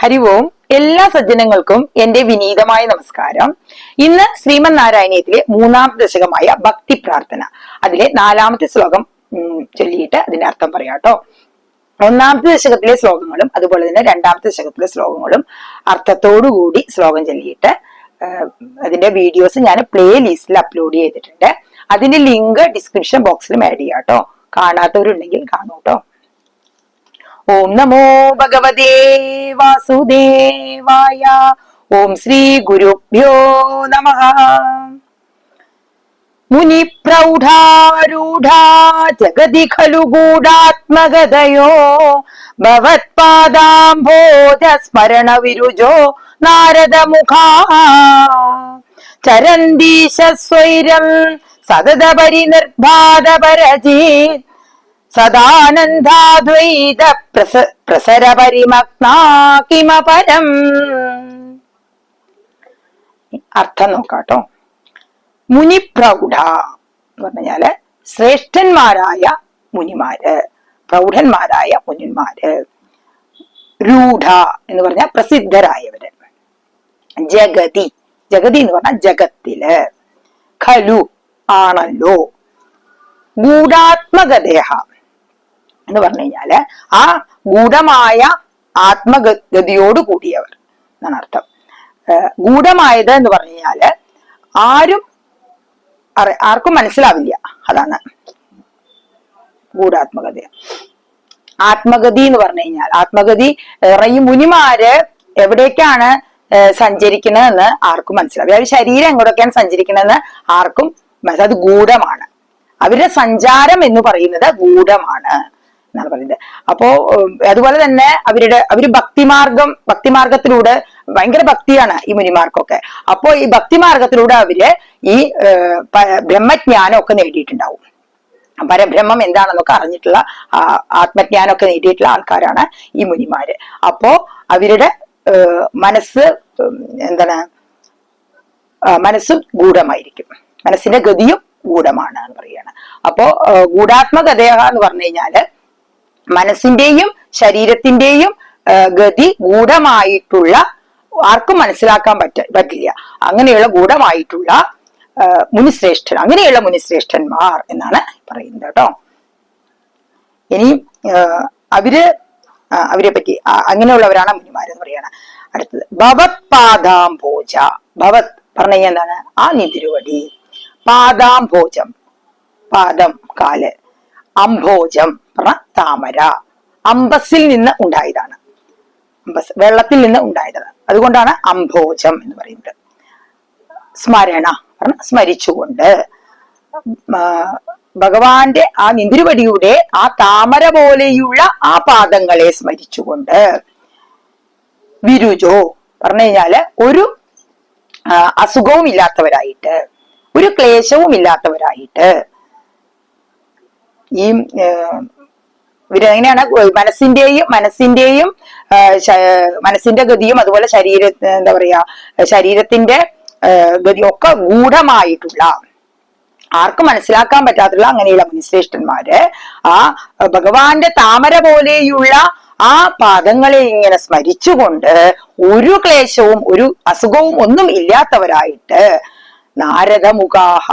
ഹരി ഓം എല്ലാ സജ്ജനങ്ങൾക്കും എന്റെ വിനീതമായ നമസ്കാരം. ഇന്ന് ശ്രീമൻ നാരായണീയത്തിലെ മൂന്നാം ദശകമായ ഭക്തി പ്രാർത്ഥന. അതിലെ നാലാമത്തെ ശ്ലോകം ചൊല്ലിയിട്ട് അതിന്റെ അർത്ഥം പറയാട്ടോ ഒന്നാമത്തെ ദശകത്തിലെ ശ്ലോകങ്ങളും അതുപോലെ തന്നെ രണ്ടാമത്തെ ദശകത്തിലെ ശ്ലോകങ്ങളും അർത്ഥത്തോടുകൂടി ശ്ലോകം ചൊല്ലിയിട്ട് അതിന്റെ വീഡിയോസ് ഞാൻ പ്ലേ ലിസ്റ്റിൽ അപ്ലോഡ് ചെയ്തിട്ടുണ്ട്. അതിന്റെ ലിങ്ക് ഡിസ്ക്രിപ്ഷൻ ബോക്സിലും ആഡ് ചെയ്യാം കേട്ടോ. കാണാത്തവരുണ്ടെങ്കിൽ കാണൂ കേട്ടോ. ഓം നമോ ഭഗവതേ വാസുദേവായ. ഓം ശ്രീ ഗുരുഭ്യോ നമ. മുനിപ്രൗഢാരൂഢാ ജഗതി ഖലു ഗൂഢാത്മഗതയോ ഭവത്പാദാംബോധ സ്മരണ വിരുജോ നാരദമുഖാ. ചരന്തീശ സ്വൈരം സതത പരിനിർബാധപരജീത് സദാനന്ദാദ്വൈത പ്രസ പ്രസര പരിമഗ്നാ കിമപരം അർത്ഥം നോക്കാട്ടോ. മുനിപ്രൗഢ എന്ന് പറഞ്ഞാൽ ശ്രേഷ്ഠന്മാരായ മുനിമാര് പ്രൗഢന്മാരായ മുനിന്മാര് രൂഢ എന്ന് പറഞ്ഞ പ്രസിദ്ധരായവര്. ജഗതി ജഗതി എന്ന് പറഞ്ഞ ജഗത്തിൽ. ഖലു ആണല്ലോ. ഗൂഢാത്മകദേഹ എന്ന് പറഞ്ഞു കഴിഞ്ഞാൽ ആ ഗൂഢമായ ആത്മഗതിയോട് കൂടിയവർ എന്നാണ് അർത്ഥം. ഗൂഢമായത് എന്ന് പറഞ്ഞു കഴിഞ്ഞാൽ ആരും ആർക്കും മനസ്സിലാവില്ല. അതാണ് ഗൂഢാത്മകത ആത്മഗതി എന്ന് പറഞ്ഞു കഴിഞ്ഞാൽ ആത്മഗതി ഈ മുനിമാര് എവിടേക്കാണ് സഞ്ചരിക്കുന്നതെന്ന് ആർക്കും മനസ്സിലാവില്ല. അവർ ശരീരം എങ്ങോട്ടൊക്കെയാണ് സഞ്ചരിക്കുന്നതെന്ന് ആർക്കും മനസ്സിലാവും അത് ഗൂഢമാണ്. അവരുടെ സഞ്ചാരം എന്ന് പറയുന്നത് ഗൂഢമാണ്. എന്നാണ് പറയുന്നത്. അപ്പോ അതുപോലെ തന്നെ അവരുടെ അവർ ഭക്തിമാർഗം ഭക്തിമാർഗത്തിലൂടെ ഭയങ്കര ഭക്തിയാണ് ഈ മുനിമാർക്കൊക്കെ. അപ്പോ ഈ ഭക്തിമാർഗത്തിലൂടെ അവർ ഈ ബ്രഹ്മജ്ഞാനം ഒക്കെ നേടിയിട്ടുണ്ടാവും. പരബ്രഹ്മം എന്താണെന്നൊക്കെ അറിഞ്ഞിട്ടുള്ള ആത്മജ്ഞാനമൊക്കെ നേടിയിട്ടുള്ള ആൾക്കാരാണ് ഈ മുനിമാര്. അപ്പോ അവരുടെ മനസ്സ് എന്താണ് മനസ്സും ഗൂഢമായിരിക്കും. മനസ്സിന്റെ ഗതിയും ഗൂഢമാണ് എന്ന് പറയാണ് അപ്പോ ഗൂഢാത്മകഥ എന്ന് പറഞ്ഞു കഴിഞ്ഞാൽ മനസ്സിന്റെയും ശരീരത്തിന്റെയും ഗതി ഗൂഢമായിട്ടുള്ള ആർക്കും മനസ്സിലാക്കാൻ പറ്റ പറ്റില്ല. അങ്ങനെയുള്ള ഗൂഢമായിട്ടുള്ള മുനിശ്രേഷ്ഠൻ അങ്ങനെയുള്ള മുനിശ്രേഷ്ഠന്മാർ എന്നാണ് പറയുന്നത് കേട്ടോ. ഇനി അവർ അവരെ പറ്റി അങ്ങനെയുള്ളവരാണ് മുനിമാർ എന്ന് പറയുന്നത് അടുത്തത് ഭവത് പാദാംഭോജ ഭവത് പറഞ്ഞ എന്താണ്? ആ നിതിരുവടി പാദാംഭോജം പാദം കാൽ. അംഭോജം താമര അമ്പസിൽ നിന്ന് ഉണ്ടായതാണ്. അമ്പസ് വെള്ളത്തിൽ നിന്ന് ഉണ്ടായതാണ്. അതുകൊണ്ടാണ് അംഭോജം എന്ന് പറയുന്നത്. സ്മരണ പറഞ്ഞ സ്മരിച്ചുകൊണ്ട് ഭഗവാന്റെ ആ നിന്തിരുവടിയുടെ ആ താമര പോലെയുള്ള ആ പാദങ്ങളെ സ്മരിച്ചുകൊണ്ട് വിരുജോ പറഞ്ഞു കഴിഞ്ഞാൽ ഒരു അസുഖവും ഇല്ലാത്തവരായിട്ട് ഒരു ക്ലേശവും ഇല്ലാത്തവരായിട്ട് ഈ ഇവരെങ്ങനെയാണ് മനസ്സിന്റെയും മനസ്സിന്റെയും മനസ്സിന്റെ ഗതിയും അതുപോലെ ശരീര എന്താ പറയാ ശരീരത്തിന്റെ ഗതിയൊക്കെ ഗൂഢമായിട്ടുള്ള ആർക്കും മനസ്സിലാക്കാൻ പറ്റാത്തുള്ള അങ്ങനെയുള്ള മുനിശ്രേഷ്ഠന്മാര് ആ ഭഗവാന്റെ താമര പോലെയുള്ള ആ പാദങ്ങളെ ഇങ്ങനെ സ്മരിച്ചുകൊണ്ട് ഒരു ക്ലേശവും ഒരു അസുഖവും ഒന്നും ഇല്ലാത്തവരായിട്ട് നാരദമുഖാഹ.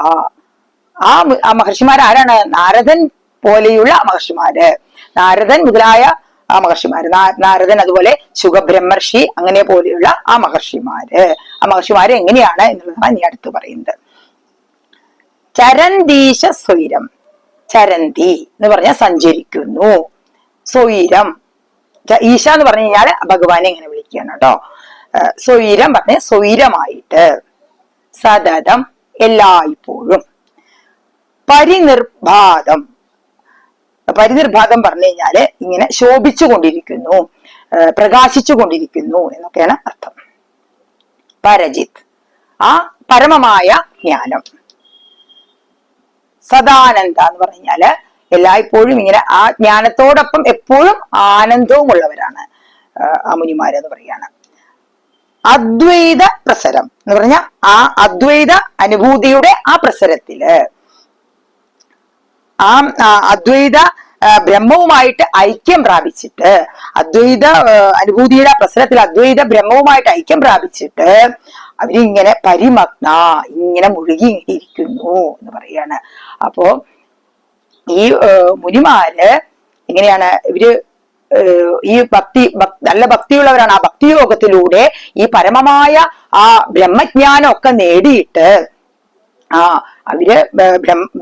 ആ മഹർഷിമാർ ആരാണ് നാരദൻ പോലെയുള്ള മഹർഷിമാര്. നാരദൻ മുതലായ ആ മഹർഷിമാര്. നാരദൻ അതുപോലെ ശുഖബ്രഹ്മർഷി അങ്ങനെ പോലെയുള്ള ആ മഹർഷിമാര്. ആ മഹർഷിമാര് എങ്ങനെയാണ് എന്നുള്ളതാണ് ഇനി അടുത്ത് പറയുന്നത്. ചരന്തീശ സ്വൈരം. ചരന്തി എന്ന് പറഞ്ഞാൽ സഞ്ചരിക്കുന്നു. സ്വൈരം. ഈശ എന്ന് പറഞ്ഞു കഴിഞ്ഞാൽ ഭഗവാനെ ഇങ്ങനെ വിളിക്കുകയാണ് കേട്ടോ. സ്വൈരം പറഞ്ഞ സ്വൈരമായിട്ട്. സതതം എല്ലായ്പ്പോഴും. പരിനിർബാധം. പരിനിർബാധം പറഞ്ഞു കഴിഞ്ഞാൽ ഇങ്ങനെ ശോഭിച്ചു കൊണ്ടിരിക്കുന്നു പ്രകാശിച്ചു കൊണ്ടിരിക്കുന്നു എന്നൊക്കെയാണ് അർത്ഥം. പരജിത് ആ പരമമായ ജ്ഞാനം സദാനന്ദ എന്ന് പറഞ്ഞു കഴിഞ്ഞാൽ എല്ലായ്പ്പോഴും ഇങ്ങനെ ആ ജ്ഞാനത്തോടൊപ്പം എപ്പോഴും ആനന്ദവും ഉള്ളവരാണ് ആ, മുനിമാരെന്ന് പറയാണ് അദ്വൈത പ്രസരം എന്ന് പറഞ്ഞ ആ അദ്വൈത അനുഭൂതിയുടെ ആ പ്രസരത്തിൽ ആ അദ്വൈത ബ്രഹ്മവുമായിട്ട് ഐക്യം പ്രാപിച്ചിട്ട് അദ്വൈത അനുഭൂതിയുടെ പ്രസരത്തിൽ അദ്വൈത ബ്രഹ്മവുമായിട്ട് ഐക്യം പ്രാപിച്ചിട്ട് അവരിങ്ങനെ പരിമഗ്ന ഇങ്ങനെ മുഴുകി ഇരിക്കുന്നു എന്ന് പറയാണ്. അപ്പോ ഈ മുനിമാര് എങ്ങനെയാണ് ഇവർ ഈ ഭക്തി നല്ല ഭക്തിയുള്ളവരാണ്. ആ ഭക്തിയോഗത്തിലൂടെ ഈ പരമമായ ആ ബ്രഹ്മജ്ഞാനം ഒക്കെ നേടിയിട്ട് ആ അവർ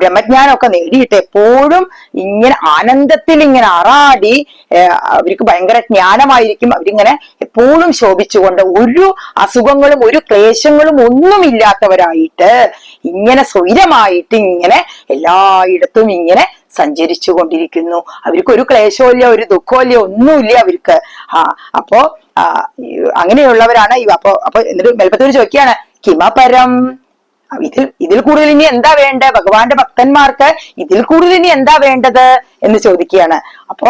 ബ്രഹ്മജ്ഞാനമൊക്കെ നേടിയിട്ട് എപ്പോഴും ഇങ്ങനെ ആനന്ദത്തിൽ ഇങ്ങനെ അറാടി അവർക്ക് ഭയങ്കര ജ്ഞാനമായിരിക്കും. അവരിങ്ങനെ എപ്പോഴും ശോഭിച്ചുകൊണ്ട് ഒരു അസുഖങ്ങളും ഒരു ക്ലേശങ്ങളും ഒന്നും ഇല്ലാത്തവരായിട്ട് ഇങ്ങനെ സ്വൈരമായിട്ട് ഇങ്ങനെ എല്ലായിടത്തും ഇങ്ങനെ സഞ്ചരിച്ചു കൊണ്ടിരിക്കുന്നു അവർക്ക് ഒരു ക്ലേശമില്ല ഒരു ദുഃഖമില്ല ഒന്നുമില്ല അവർക്ക്. ആ അപ്പോ അങ്ങനെയുള്ളവരാണ് അപ്പൊ അപ്പൊ എന്നിട്ട് മെൽപ്പത്തൂർ ചോദിക്കുകയാണ് കിമപരം? ഇതിൽ ഇതിൽ കൂടുതൽ ഇനി എന്താ വേണ്ടത്? ഭഗവാന്റെ ഭക്തന്മാർക്ക് ഇതിൽ കൂടുതൽ ഇനി എന്താ വേണ്ടത് എന്ന് ചോദിക്കുകയാണ്. അപ്പോ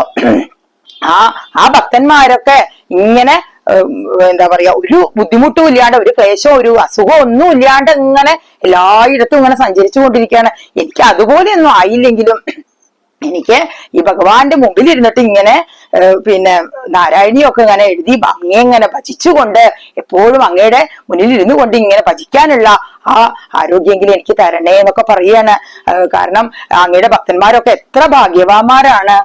ആ ആ ഭക്തന്മാരൊക്കെ ഇങ്ങനെ എന്താ പറയാ ഒരു ബുദ്ധിമുട്ടും ഇല്ലാണ്ട് ഒരു ക്ലേശവും ഒരു അസുഖവും ഒന്നും ഇല്ലാണ്ട് ഇങ്ങനെ എല്ലായിടത്തും ഇങ്ങനെ സഞ്ചരിച്ചു കൊണ്ടിരിക്കുകയാണ് എനിക്ക് അതുപോലെ ഒന്നും ആയില്ലെങ്കിലും എനിക്ക് ഈ ഭഗവാന്റെ മുമ്പിൽ ഇരുന്നിട്ട് ഇങ്ങനെ പിന്നെ നാരായണിയൊക്കെ ഇങ്ങനെ എഴുതി അങ്ങേ ഇങ്ങനെ ഭജിച്ചുകൊണ്ട് എപ്പോഴും അങ്ങയുടെ മുന്നിൽ ഇരുന്നു കൊണ്ട് ഇങ്ങനെ ഭജിക്കാനുള്ള ആ ആരോഗ്യമെങ്കിലും എനിക്ക് തരണേ എന്നൊക്കെ പറയാണ്. കാരണം അങ്ങയുടെ ഭക്തന്മാരൊക്കെ എത്ര ഭാഗ്യവാന്മാരാണ്.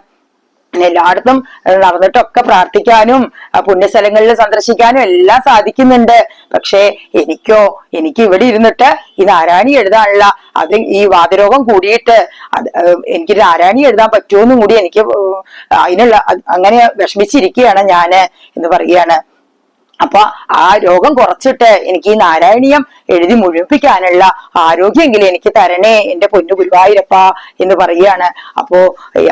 എല്ലായിടത്തും നടന്നിട്ടൊക്കെ പ്രാർത്ഥിക്കാനും പുണ്യസ്ഥലങ്ങളിൽ സന്ദർശിക്കാനും എല്ലാം സാധിക്കുന്നുണ്ട്. പക്ഷേ എനിക്കോ എനിക്ക് ഇവിടെ ഇരുന്നിട്ട് ഈ നാരായണി എഴുതാനുള്ള അത് ഈ വാതരോഗം കൂടിയിട്ട് അത് എനിക്ക് നാരായണി എഴുതാൻ പറ്റുമെന്നും കൂടി എനിക്ക് അതിനുള്ള അങ്ങനെ വിഷമിച്ചിരിക്കുകയാണ് ഞാൻ എന്ന് പറയാണ് അപ്പൊ ആ രോഗം കുറച്ചിട്ട് എനിക്ക് ഈ നാരായണീയം എഴുതി മുഴുപ്പിക്കാനുള്ള ആരോഗ്യമെങ്കിലും എനിക്ക് തരണേ എന്റെ പൊന്നു ഗുരുവായൂരപ്പ എന്ന് പറയുകയാണ്. അപ്പോ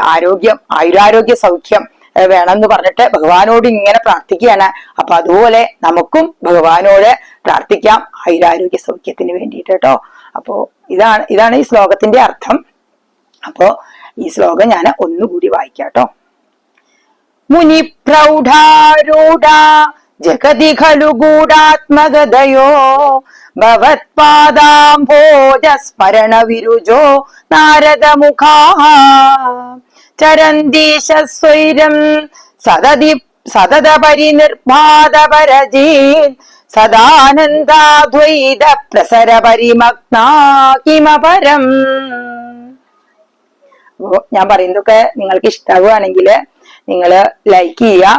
ആരോഗ്യം ആയുരാരോഗ്യ സൗഖ്യം വേണം വേണമെന്ന് പറഞ്ഞിട്ട് ഭഗവാനോട് ഇങ്ങനെ പ്രാർത്ഥിക്കുകയാണ്. അപ്പൊ അതുപോലെ നമുക്കും ഭഗവാനോട് പ്രാർത്ഥിക്കാം ആയുരാരോഗ്യ സൗഖ്യത്തിന് വേണ്ടിയിട്ട് കേട്ടോ. അപ്പോ ഇതാണ് ഇതാണ് ഈ ശ്ലോകത്തിന്റെ അർത്ഥം. അപ്പോ ഈ ശ്ലോകം ഞാൻ ഒന്നുകൂടി വായിക്കാം കേട്ടോ. മുനി പ്രൗഢാരൂഢ ജഗതി ഖലു ഗൂഢാത്മഗതയോ ഭവത്പാദാംഭോജസ്മരണ വിരുജോ നാരദമുഖാ ചരന്തീശ സ്വൈരം സദതി സതത പരിനിർഭാത പരജീ സദാനന്ദാദ്വൈത പ്രസര പരിമഗ്നാ കിമപരം അപ്പോ ഞാൻ പറയുന്നതൊക്കെ നിങ്ങൾക്ക് ഇഷ്ടാവുകയാണെങ്കിൽ നിങ്ങൾ ലൈക്ക് ചെയ്യുക.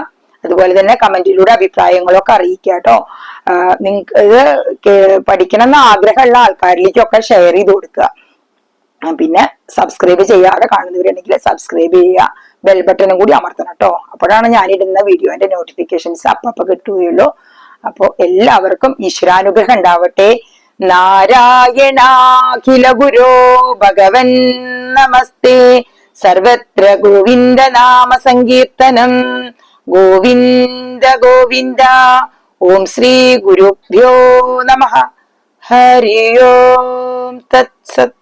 അതുപോലെ തന്നെ കമന്റിലൂടെ അഭിപ്രായങ്ങളൊക്കെ അറിയിക്കുക കേട്ടോ. നിങ്ങൾക്ക് ഇത് പഠിക്കണം എന്ന് ആഗ്രഹമുള്ള ആൾക്കാരിലേക്കൊക്കെ ഷെയർ ചെയ്ത് കൊടുക്കുക. പിന്നെ സബ്സ്ക്രൈബ് ചെയ്യാതെ കാണുന്നവരുണ്ടെങ്കിൽ സബ്സ്ക്രൈബ് ചെയ്യുക. ബെൽ ബട്ടണും കൂടി അമർത്തണം കേട്ടോ. അപ്പോഴാണ് ഞാനിടുന്ന വീഡിയോന്റെ നോട്ടിഫിക്കേഷൻസ് അപ്പൊ കിട്ടുകയുള്ളൂ. അപ്പോ എല്ലാവർക്കും ഈശ്വരാനുഗ്രഹം ഉണ്ടാവട്ടെ. നാരായണാഖില ഗുരോ ഭഗവൻ നമസ്തേ. സർവത്ര ഗോവിന്ദ നാമ സങ്കീർത്തനം. ഗോവിന്ദ ഗോവിന്ദ. ഓം ശ്രീ ഗുരുഭ്യോ നമ. ഹരി ഓം തത്സത്